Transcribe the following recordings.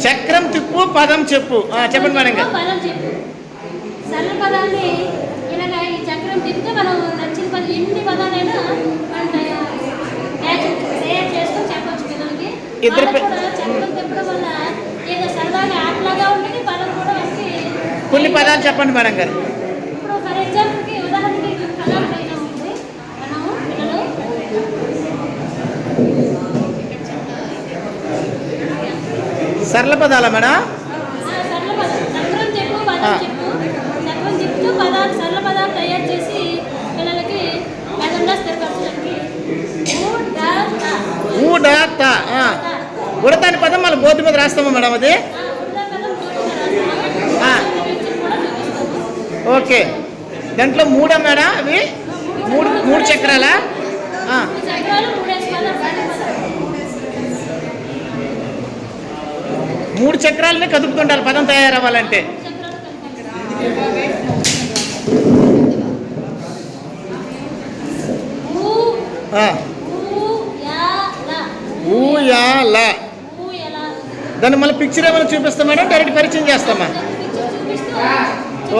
చక్రం తిప్పు పదం చెప్పు. చెప్పండి మేడం గారు. పదం చెప్పు. సరళ పదాన్ని ఇలాగ ఈ చక్రం తిప్పితే మనం నచ్చిన పదం ఎన్ని పదాలైనా మనం క్యాచ్ తయారు చేసుకొని చెప్పొచ్చు పిల్లలకి. ఇద్దరు చక్రం తిప్పడం వల్ల ఏదో సరదాగా ఆటలాగా ఉంటుంది పదం కూడా కొన్ని పదాలు చెప్పండి మేడం గారు. ఇప్పుడు ఫర్ ఎగ్జాంపుల్కి ఉదాహరణకి పదాలు పైన ఉంటుంది మనము పిల్లలు సరళ పదాలా మేడం ఆ, సరళ పదం చక్రం చెప్పు ఆ. పదం చెప్పు చక్రం చెప్తూ పదాలు సరళ పదాలు తయారు చేసి పిల్లలకి మెదడులో స్థిరపరచడానికి ఊ, డా, తా. ఊ డా తా ఆ. ఉడతాని పదం మళ్ళీ బోర్డు మీద రాస్తామా మేడం అది. ఓకే. దాంట్లో మూడా మేడం అవి? మూడు మూడు చక్రాలా ఆ. ఈ చక్రాలు మూడేసి పదాలు సరళ పదాలు. మూడు చక్రాలని కదుపుతుండాలి పదం తయారవ్వాలంటే. దాన్ని మళ్ళీ పిక్చర్ ఏమైనా చూపిస్తాం మేడం? డైరెక్ట్ పరిచయం చేస్తామా?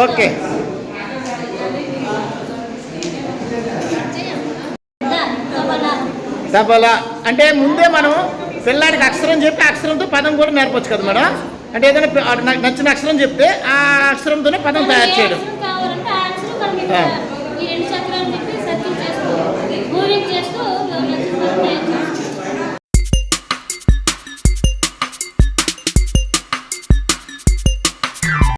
ఓకే తబలా అంటే ముందే మనం పిల్లాడికి అక్షరం చెప్పి అక్షరంతో పదం కూడా నేర్పొచ్చు కదా మేడం? అంటే ఏదైనా నచ్చిన అక్షరం చెప్తే ఆ అక్షరంతోనే పదం తయారు చేయడం.